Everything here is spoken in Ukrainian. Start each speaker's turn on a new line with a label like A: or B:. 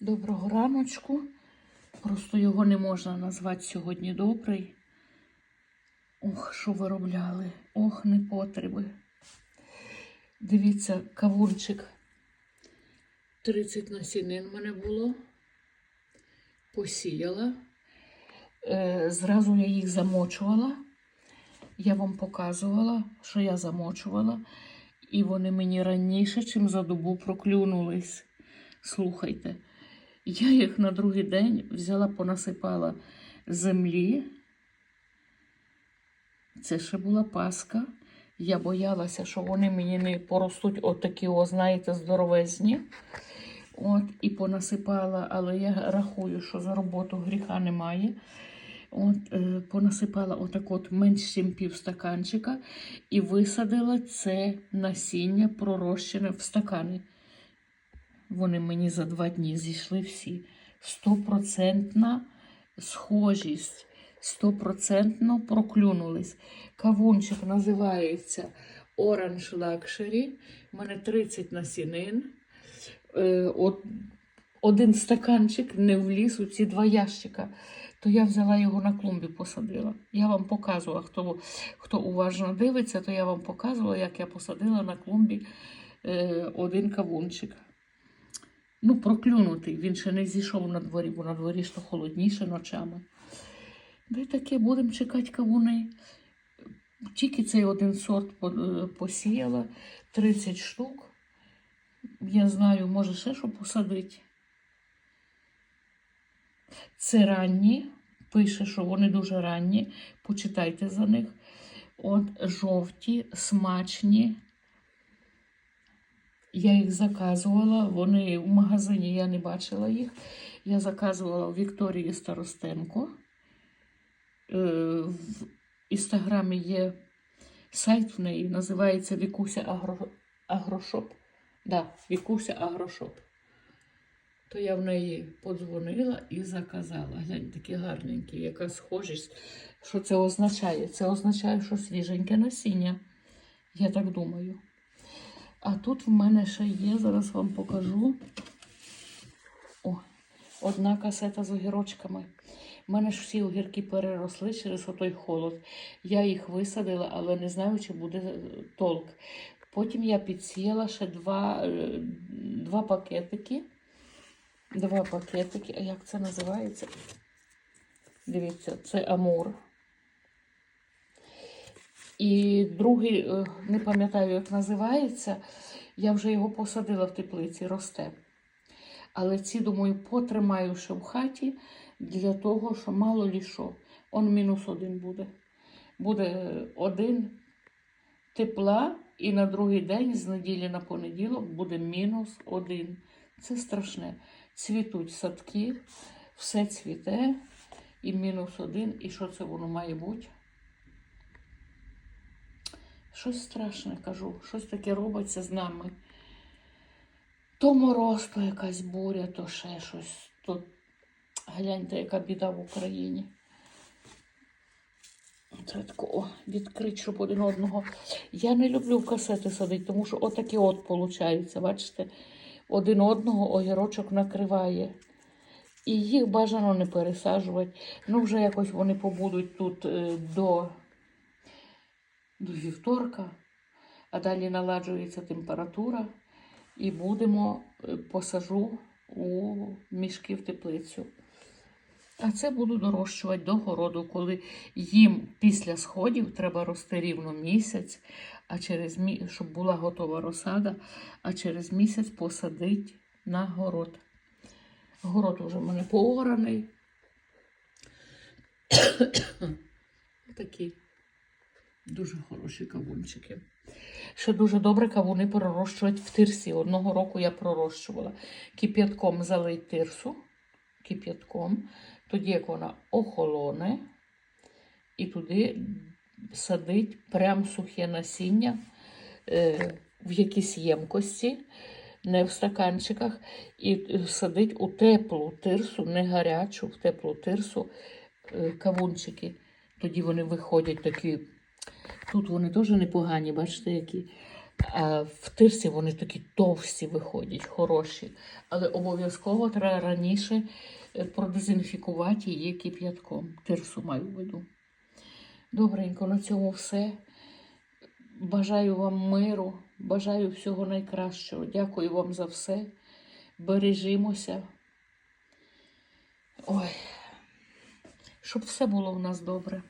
A: Доброго раночку. Просто його не можна назвати сьогодні добрий. Ох, що виробляли. Ох, непотреби. Дивіться, кавунчик. 30 насінин в мене було. Посіяла. Е, зразу я їх замочувала. Я вам показувала, що я замочувала. І вони мені раніше, чим за добу проклюнулись. Слухайте, я їх на другий день взяла, понасипала землі. Це ще була паска. Я боялася, що вони мені не поростуть отакі, о, знаєте, здоровезні. От, і понасипала, але я рахую, що за роботу гріха немає. От, е, понасипала отак от менш ніж пів стаканчика і висадила це насіння пророщене в стакани. Вони мені за два дні зійшли всі. Стопроцентна схожість, стопроцентно проклюнулись. Кавунчик називається Orange Luxury. У мене 30 насінин. Е, один стаканчик не вліз у ці два ящика. То я взяла його на клумбі, посадила. Я вам показувала, хто, хто уважно дивиться, то я вам показувала, як я посадила на клумбі е, один кавунчик. Ну, проклюнутий. Він ще не зійшов на дворі, бо на дворі ж то холодніше ночами. Й таке, будемо чекати кавуни. Тільки цей один сорт е, посіяла, 30 штук. Я знаю, може ще що посадити. Це ранні. Пише, що вони дуже ранні. Почитайте за них. От жовті, смачні. Я їх заказувала. Вони в магазині я не бачила їх. Я заказувала у Вікторії Старостенко. Е, В інстаграмі є сайт в неї, називається Вікуся Агро... Агрошоп. Да, Вікуся Агрошоп. То я в неї подзвонила і заказала. Глянь, такі гарненькі, яка схожість. Що це означає? Це означає, що свіженьке насіння. Я так думаю. А тут в мене ще є, зараз вам покажу. О, одна касета з огірочками. У мене ж всі огірки переросли через отой холод. Я їх висадила, але не знаю, чи буде е, толк. Потім я підсіяла ще два, е, два пакетики. Два пакетики. А як це називається? Дивіться, це Амур. І другий, е, не пам'ятаю, як називається. Я вже його посадила в теплиці, росте. Але ці, думаю, потримаю ще в хаті для того, що мало лі що. Он мінус один буде. Буде один тепла, і на другий день, з неділі на понеділок, буде мінус один. Це страшне. Цвітуть садки, все цвіте, і мінус один. І що це воно має бути? Щось страшне кажу, щось таке робиться з нами. То мороз, то якась буря, то ще щось. То гляньте, яка біда в Україні. Треба відкрити, щоб один одного. Я не люблю касети садити, тому що отакі от виходить. Бачите, один одного огірочок накриває. І їх бажано не пересаджувати. Ну, вже якось вони побудуть тут е, до, до вівторка, а далі наладжується температура, і будемо е, посажу у мішки в теплицю. А це буду дорощувати до городу, коли їм після сходів треба рости рівно місяць, а через мі... щоб була готова розсада, а через місяць посадить на город. Город уже в мене поораний. Такі дуже хороші кавунчики. Ще дуже добре кавуни пророщувати в тирсі. Одного року я пророщувала. Кип'ятком залить тирсу, кип'ятком, тоді як вона охолоне, і туди садить прям сухе насіння е, в якійсь ємкості, не в стаканчиках, і садить у теплу тирсу, не гарячу, в теплу тирсу е, кавунчики. Тоді вони виходять такі. Тут вони теж непогані, бачите, які. А в тирсі вони такі товсті виходять, хороші. Але обов'язково треба раніше е, продезінфікувати її кип'ятком. Тирсу маю в виду. Добренько, на цьому все. Бажаю вам миру, бажаю всього найкращого. Дякую вам за все. Бережімося. Ой, щоб все було в нас добре.